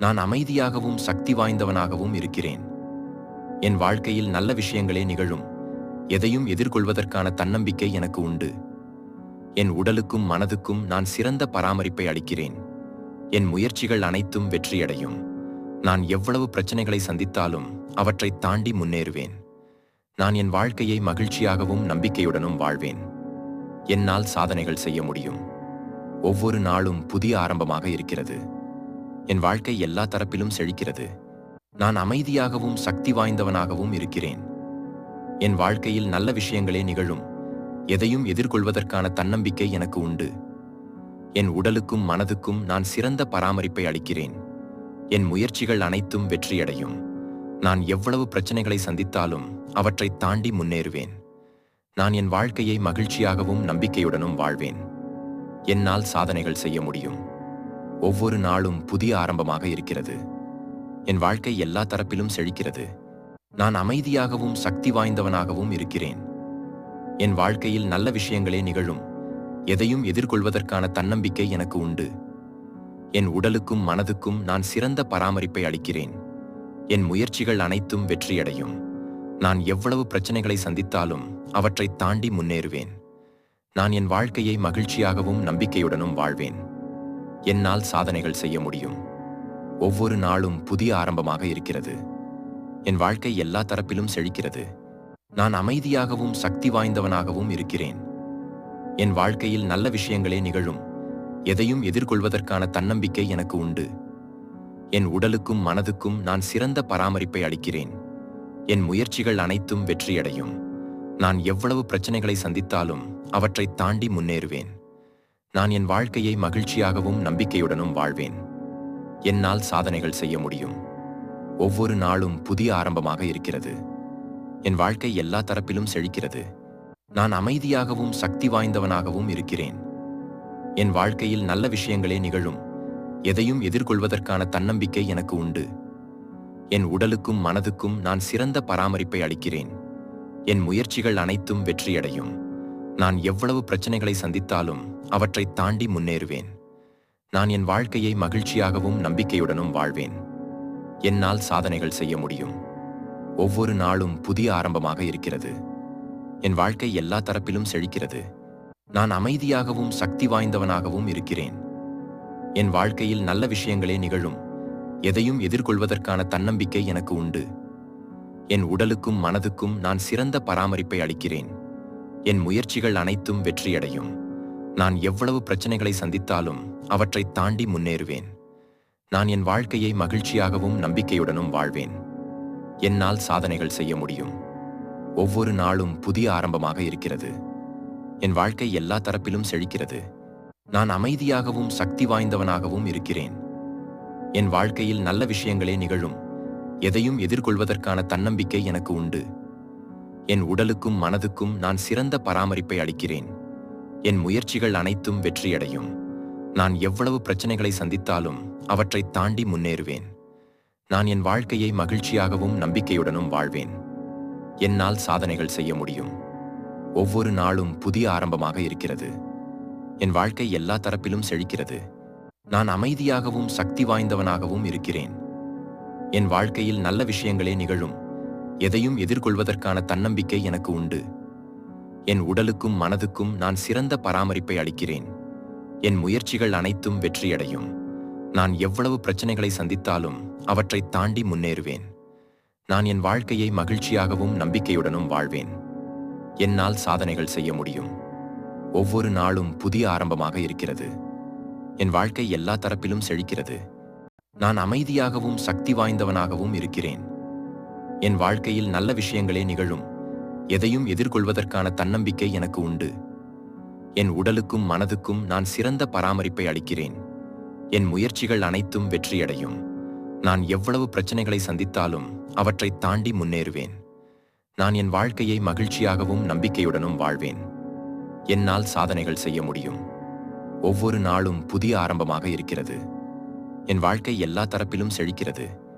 நான் அமைதியாகவும் சக்தி வாய்ந்தவனாகவும் இருக்கிறேன். என் வாழ்க்கையில் நல்ல விஷயங்களே நிகழும். எதையும் எதிர்கொள்வதற்கான தன்னம்பிக்கை எனக்கு உண்டு. என் உடலுக்கும் மனதுக்கும் நான் சிறந்த பராமரிப்பை அளிக்கிறேன். என் முயற்சிகள் அனைத்தும் வெற்றியடையும். நான் எவ்வளவு பிரச்சனைகளை சந்தித்தாலும் அவற்றைத் தாண்டி முன்னேறுவேன். நான் என் வாழ்க்கையை மகிழ்ச்சியாகவும் நம்பிக்கையுடனும் வாழ்வேன். என்னால் சாதனைகள் செய்ய முடியும். ஒவ்வொரு நாளும் புதிய ஆரம்பமாக இருக்கிறது. என் வாழ்க்கை எல்லா தரப்பிலும் செழிக்கிறது. நான் அமைதியாகவும் சக்தி வாய்ந்தவனாகவும் இருக்கிறேன். என் வாழ்க்கையில் நல்ல விஷயங்களே நிகழும். எதையும் எதிர்கொள்வதற்கான தன்னம்பிக்கை எனக்கு உண்டு. என் உடலுக்கும் மனதுக்கும் நான் சிறந்த பராமரிப்பை அளிக்கிறேன். என் முயற்சிகள் அனைத்தும் வெற்றியடையும். நான் எவ்வளவு பிரச்சனைகளை சந்தித்தாலும் அவற்றைத் தாண்டி முன்னேறுவேன். நான் என் வாழ்க்கையை மகிழ்ச்சியாகவும் நம்பிக்கையுடனும் வாழ்வேன். என்னால் சாதனைகள் செய்ய முடியும். ஒவ்வொரு நாளும் புதிய ஆரம்பமாக இருக்கிறது. என் வாழ்க்கை எல்லா தரப்பிலும் செழிக்கிறது. நான் அமைதியாகவும் சக்தி வாய்ந்தவனாகவும் இருக்கிறேன். என் வாழ்க்கையில் நல்ல விஷயங்களே நிகழும். எதையும் எதிர்கொள்வதற்கான தன்னம்பிக்கை எனக்கு உண்டு. என் உடலுக்கும் மனதுக்கும் நான் சிறந்த பராமரிப்பை அளிக்கிறேன். என் முயற்சிகள் அனைத்தும் வெற்றியடையும். நான் எவ்வளவு பிரச்சனைகளை சந்தித்தாலும் அவற்றைத் தாண்டி முன்னேறுவேன். நான் என் வாழ்க்கையை மகிழ்ச்சியாகவும் நம்பிக்கையுடனும் வாழ்வேன். என்னால் சாதனைகள் செய்ய முடியும். ஒவ்வொரு நாளும் புதிய ஆரம்பமாக இருக்கிறது. என் வாழ்க்கை எல்லா தரப்பிலும் செழிக்கிறது. நான் அமைதியாகவும் சக்தி வாய்ந்தவனாகவும் இருக்கிறேன். என் வாழ்க்கையில் நல்ல விஷயங்களே நிகழும். எதையும் எதிர்கொள்வதற்கான தன்னம்பிக்கை எனக்கு உண்டு. என் உடலுக்கும் மனதுக்கும் நான் சிறந்த பராமரிப்பை அளிக்கிறேன். என் முயற்சிகள் அனைத்தும் வெற்றியடையும். நான் எவ்வளவு பிரச்சனைகளை சந்தித்தாலும் அவற்றைத் தாண்டி முன்னேறுவேன். நான் என் வாழ்க்கையை மகிழ்ச்சியாகவும் நம்பிக்கையுடனும் வாழ்வேன். என்னால் சாதனைகள் செய்ய முடியும். ஒவ்வொரு நாளும் புதிய ஆரம்பமாக இருக்கிறது. என் வாழ்க்கை எல்லா தரப்பிலும் செழிக்கிறது. நான் அமைதியாகவும் சக்தி வாய்ந்தவனாகவும் இருக்கிறேன். என் வாழ்க்கையில் நல்ல விஷயங்களே நிகழும். எதையும் எதிர்கொள்வதற்கான தன்னம்பிக்கை எனக்கு உண்டு. என் உடலுக்கும் மனதுக்கும் நான் சிறந்த பராமரிப்பை அளிக்கிறேன். என் முயற்சிகள் அனைத்தும் வெற்றியடையும். நான் எவ்வளவு பிரச்சனைகளை சந்தித்தாலும் அவற்றைத் தாண்டி முன்னேறுவேன். நான் என் வாழ்க்கையை மகிழ்ச்சியாகவும் நம்பிக்கையுடனும் வாழ்வேன். என்னால் சாதனைகள் செய்ய முடியும். ஒவ்வொரு நாளும் புதிய ஆரம்பமாக இருக்கிறது. என் வாழ்க்கை எல்லா தரப்பிலும் செழிக்கிறது. நான் அமைதியாகவும் சக்தி வாய்ந்தவனாகவும் இருக்கிறேன். என் வாழ்க்கையில் நல்ல விஷயங்களே நிகழும். எதையும் எதிர்கொள்வதற்கான தன்னம்பிக்கை எனக்கு உண்டு. என் உடலுக்கும் மனதுக்கும் நான் சிறந்த பராமரிப்பை அளிக்கிறேன். என் முயற்சிகள் அனைத்தும் வெற்றியடையும். நான் எவ்வளவு பிரச்சனைகளை சந்தித்தாலும் அவற்றைத் தாண்டி முன்னேறுவேன். நான் என் வாழ்க்கையை மகிழ்ச்சியாகவும் நம்பிக்கையுடனும் வாழ்வேன். என்னால் சாதனைகள் செய்ய முடியும். ஒவ்வொரு நாளும் புதிய ஆரம்பமாக இருக்கிறது. என் வாழ்க்கை எல்லா தரப்பிலும் செழிக்கிறது. நான் அமைதியாகவும் சக்தி வாய்ந்தவனாகவும் இருக்கிறேன். என் வாழ்க்கையில் நல்ல விஷயங்களே நிகழும். எதையும் எதிர்கொள்வதற்கான தன்னம்பிக்கை எனக்கு உண்டு. என் உடலுக்கும் மனதுக்கும் நான் சிறந்த பராமரிப்பை அளிக்கிறேன். என் முயற்சிகள் அனைத்தும் வெற்றியடையும். நான் எவ்வளவு பிரச்சனைகளை சந்தித்தாலும் அவற்றைத் தாண்டி முன்னேறுவேன். நான் என் வாழ்க்கையை மகிழ்ச்சியாகவும் நம்பிக்கையுடனும் வாழ்வேன். என்னால் சாதனைகள் செய்ய முடியும். ஒவ்வொரு நாளும் புதிய ஆரம்பமாக இருக்கிறது. என் வாழ்க்கை எல்லா தரப்பிலும் செழிக்கிறது. நான் அமைதியாகவும் சக்தி வாய்ந்தவனாகவும் இருக்கிறேன். என் வாழ்க்கையில் நல்ல விஷயங்களே நிகழும். எதையும் எதிர்கொள்வதற்கான தன்னம்பிக்கை எனக்கு உண்டு. என் உடலுக்கும் மனதுக்கும் நான் சிறந்த பராமரிப்பை அளிக்கிறேன். என் முயற்சிகள் அனைத்தும் வெற்றியடையும். நான் எவ்வளவு பிரச்சனைகளை சந்தித்தாலும் அவற்றைத் தாண்டி முன்னேறுவேன். நான் என் வாழ்க்கையை மகிழ்ச்சியாகவும் நம்பிக்கையுடனும் வாழ்வேன். என்னால் சாதனைகள் செய்ய முடியும். ஒவ்வொரு நாளும் புதிய ஆரம்பமாக இருக்கிறது. என் வாழ்க்கை எல்லா தரப்பிலும் செழிக்கிறது. நான் அமைதியாகவும் சக்தி வாய்ந்தவனாகவும் இருக்கிறேன். என் வாழ்க்கையில் நல்ல விஷயங்களே நிகழும். எதையும் எதிர்கொள்வதற்கான தன்னம்பிக்கை எனக்கு உண்டு. என் உடலுக்கும் மனதுக்கும் நான் சிறந்த பராமரிப்பை அளிக்கிறேன். என் முயற்சிகள் அனைத்தும் வெற்றியடையும். நான் எவ்வளவு பிரச்சனைகளை சந்தித்தாலும் அவற்றைத் தாண்டி முன்னேறுவேன். நான் என் வாழ்க்கையை மகிழ்ச்சியாகவும் நம்பிக்கையுடனும் வாழ்வேன். என்னால் சாதனைகள் செய்ய முடியும். ஒவ்வொரு நாளும் புதிய ஆரம்பமாக இருக்கிறது. என் வாழ்க்கை எல்லா தரப்பிலும் செழிக்கிறது.